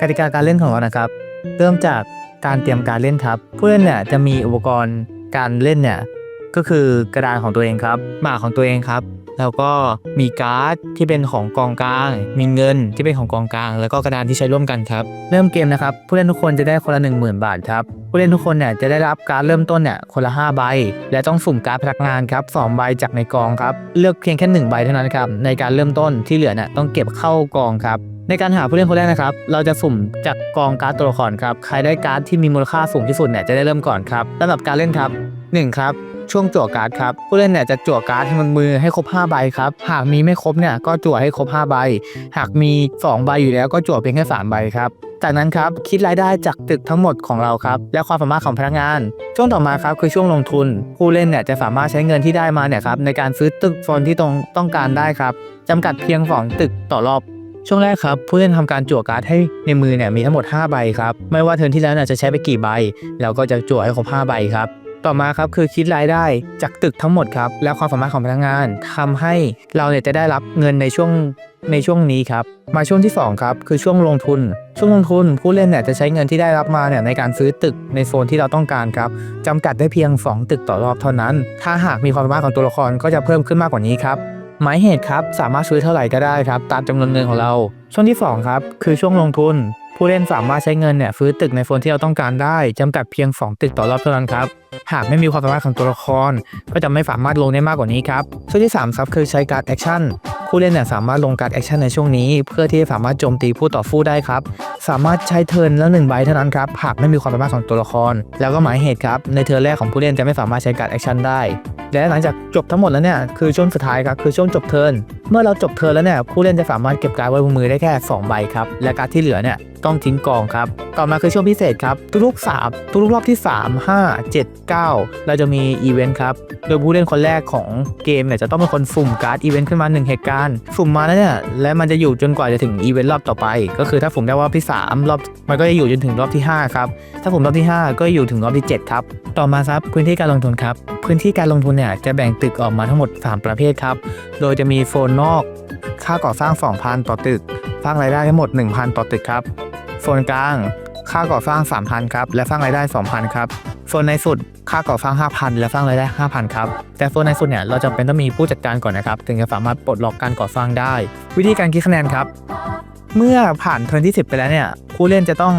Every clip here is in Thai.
กติกาการเล่นของเรานะครับ เริ่มจากการเตรียมการเล่นครับ ผู้เล่นเนี่ยจะมีอุปกรณ์การเล่นเนี่ยก็คือกระดานของตัวเองครับ หมากของตัวเองครับ แล้วก็มีการ์ดที่เป็นของกองกลาง มีเงินที่เป็นของกองกลาง แล้วก็กระดานที่ใช้ร่วมกันครับ เริ่มเกมนะครับ ผู้เล่นทุกคนจะได้คนละ 1 0,000 บาทครับ ผู้เล่นทุกคนเนี่ยจะได้รับการ์ดเริ่มต้นเนี่ยคนละ 5 ใบ และต้องสุ่มการ์ดพนักงานครับ2ใบจากในกองครับ เลือกเพียงแค่ 1 ใบเท่านั้นครับในการเริ่มต้นที่เหลือเนี่ยต้องเก็บเข้ากองครับในการหาผู้เล่นคนแรกนะครับ เราจะสุ่มจากกองการ์ดตัวละครครับ ใครได้การ์ดที่มีมูลค่าสูงที่สุดเนี่ยจะได้เริ่มก่อนครับลำดับการเล่นครับ 1 ครับ ช่วงจั่วการ์ดครับผู้เล่นเนี่ยจะจั่วการ์ดให้มันมือให้ครบ5ใบครับหากมีไม่ครบเนี่ยก็จั่วให้ครบ5ใบ หากมี 2 ใบอยู่แล้วก็จั่วเพียงแค่3ใบครับจากนั้นครับคิดรายได้จากตึกทั้งหมดของเราครับและความสามารถของพนักงาน ช่วงต่อมาครับคือช่วงลงทุน ผู้เล่นเนี่ยจะสามารถใช้เงินที่ได้มาเนี่ยครับในการซื้อตึกโซนที่ตรงต้องการได้ครับจำกัดเพียง 2 ตึกต่อรอบช่วงแรกครับผู้เล่นทำการจั่วการ์ดให้ในมือเนี่ยมีทั้งหมด 5 ใบครับไม่ว่าเทิร์นที่แล้วเนี่ยจะใช้ไปกี่ใบเราก็จะจั่วให้ครบ5ใบครับ ต่อมาครับคือคิดรายได้จากตึกทั้งหมดครับ และความสามารถของพนักงานทำให้เราเนี่ยจะได้รับเงินในช่วงในช่วงนี้ครับ มาช่วงที่ 2 ครับ คือช่วงลงทุน ช่วงลงทุนผู้เล่นเนี่ยจะใช้เงินที่ได้รับมาเนี่ยในการซื้อตึกในโซนที่เราต้องการครับจำกัดได้เพียง 2 ตึกต่อรอบเท่านั้น ถ้าหากมีความสามารถของตัวละครก็จะเพิ่มขึ้นมากกว่านี้ครับหมายเหตุครับสามารถซื้อเท่าไหร่ก็ได้ครับ ตามจำนวนเงินของเรา ช่วงที่ 2 ครับ คือช่วงลงทุน ผู้เล่นสามารถใช้เงินเนี่ยซื้อตึกในโซนที่เราต้องการได้จำกัดเพียง 2 ตึกต่อรอบเท่านั้นครับหากไม่มีความสามารถของตัวละคร ก็จะไม่สามารถลงได้มากกว่านี้ครับช่วงที่3ครับคือใช้การแอคชั่นผู้เล่นเนี่ยสามารถลงการแอคชั่นในช่วงนี้ เพื่อที่จะสามารถโจมตีผู้ต่อสู้ได้ครับ สามารถใช้เทิร์นแล้วหนึ่งใบเท่านั้นครับหากไม่มีความสามารถของตัวละคร แล้วก็หมายเหตุครับในเทิร์นแรกของผู้เล่นจะไม่สามารถใช้การแอคชั่นได้และหลังจากจบทั้งหมดแล้วเนี่ยคือช่วงสุดท้ายครับคือช่วงจบเทิร์น เมื่อเราจบเทิร์นแล้วเนี่ยผู้เล่นจะสามารถเก็บการ์ดไว้บนมือได้แค่สองใบครับ และการ์ดที่เหลือเนี่ยต้องทิ้งกองครับ ต่อมาคือช่วงพิเศษครับ ทุกๆ3ทุกๆรอบที่ 3 5 7 9 เราจะมีอีเวนต์ครับ โดยผู้เล่นคนแรกของเกมเนี่ยจะต้องเป็นคนสุ่มการ์ดอีเวนต์ขึ้นมาหนึ่งเหตุการณ์สุ่มมาแล้วเนี่ยและมันจะอยู่จนกว่าจะถึงอีเวนต์รอบต่อไป ก็คือถ้าสุ่มได้รอบที่สามรอบมันก็จะอยู่จนถึงรอบที่ห้าครับถ้าสุ่มรอบที่ห้าก็อยู่ถึงรอบที่เจ็ดครับต่อมาครับพื้นที่การลงทุนครับ พื้นที่การลงทุนเนี่ยจะแบ่งตึกออกมาทั้งหมด 3 ประเภทครับ โดยจะมีโซนนอก ค่าก่อสร้าง 2,000 ต่อตึก สร้างรายได้ทั้งหมด 1,000 ต่อตึกครับโซนกลาง ค่าก่อสร้าง 3,000 ครับ และสร้างรายได้ 2,000 ครับโซนในสุด ค่าก่อสร้าง 5,000 และสร้างรายได้ 5,000 ครับ แต่โซนในสุดเนี่ยเราจำเป็นต้องมีผู้จัดการก่อนนะครับ ถึงจะสามารถปลดล็อกการก่อสร้างได้ วิธีการคิดคะแนนครับ เมื่อผ่านเทิร์นที่ 10 ไปแล้วเนี่ย ผู้เล่นจะต้อง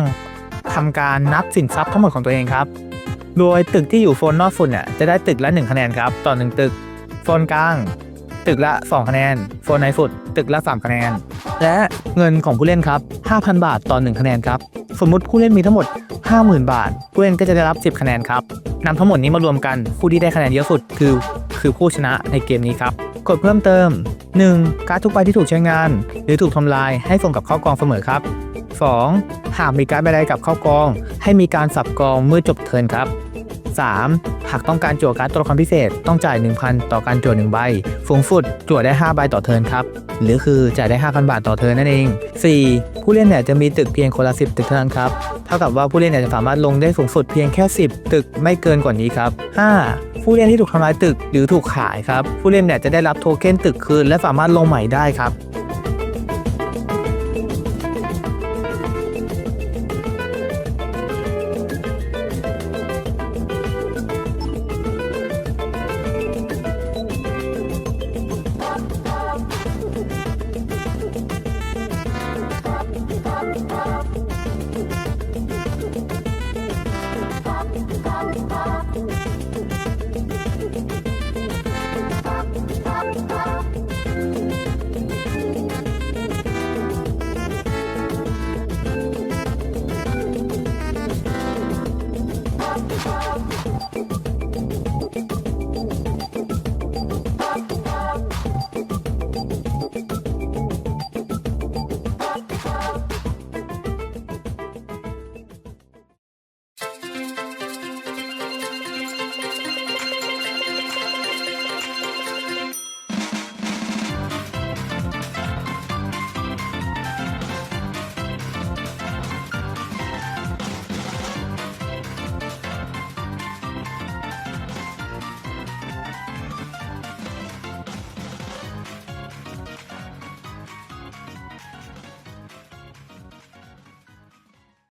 ทำการนับสินทรัพย์ทั้งหมดของตัวเองครับ โดยตึกที่อยู่โซนนอกสุดเนี่ยจะได้ตึกละ 1 คะแนนครับ ต่อ 1 ตึกโซนกลาง ตึกละ 2 คะแนนโซนในสุดตึกละ 3 คะแนน และเงินของผู้เล่นครับ 5,000 บาทต่อ 1 คะแนนครับ สมมุติผู้เล่นมีทั้งหมด 50,000 บาท ผู้เล่นก็จะได้รับ 10 คะแนนครับนำทั้งหมดนี้มารวมกันผู้ที่ได้คะแนนเยอะสุดคือ คือผู้ชนะในเกมนี้ครับกดเพิ่มเติม 1. การ์ดทุกใบที่ถูกใช้งาน หรือถูกทำลายให้ส่งกับเข้ากองเสมอครับ 2. หากมีการ์ดใบใดกับเข้ากอง ให้มีการสับกองเมื่อจบเทิร์นครับ 3. หากต้องการจั่วการ์ดตัวละครพิเศษ ต้องจ่าย 1,000 ต่อการจั่ว1ใบสูงสุดจั่วได้ 5 ใบต่อเทิร์นครับ หรือคือจ่ายได้ 5,000 บาทต่อเทิร์นนั่นเอง 4. ผู้เล่นเนี่ยจะมีตึกเพียงคนละ 10 ตึกเท่านั้นครับ เท่ากับว่าผู้เล่นเนี่ยจะสามารถลงได้สูงสุดเพียงแค่ 10 ตึกไม่เกินกว่านี้ครับ 5. ผู้เล่นที่ถูกทำลายตึกหรือถูกขายครับ ผู้เล่นเนี่ยจะได้รับโทเค็นตึกคืนและสามารถลงใหม่ได้ครับ